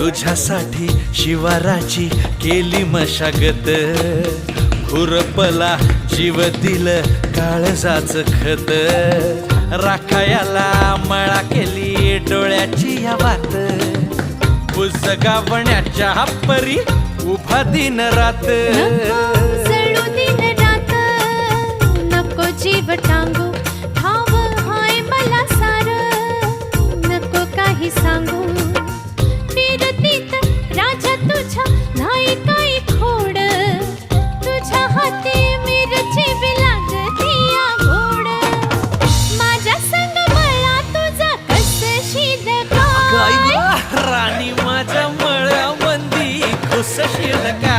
तुझ्यासाठी शिवाराची केली मशागत. खुरपला जीव दिल काळजाच खत. राखायाला मळा केली डोळ्याची या वात. पुसगावण्याच्या परी उभा दिन रात नको जीव टांगू. ठाव हाय मला सार नको काही सांगू. राणी माझ्या मळ्यामंदी खुसशील का?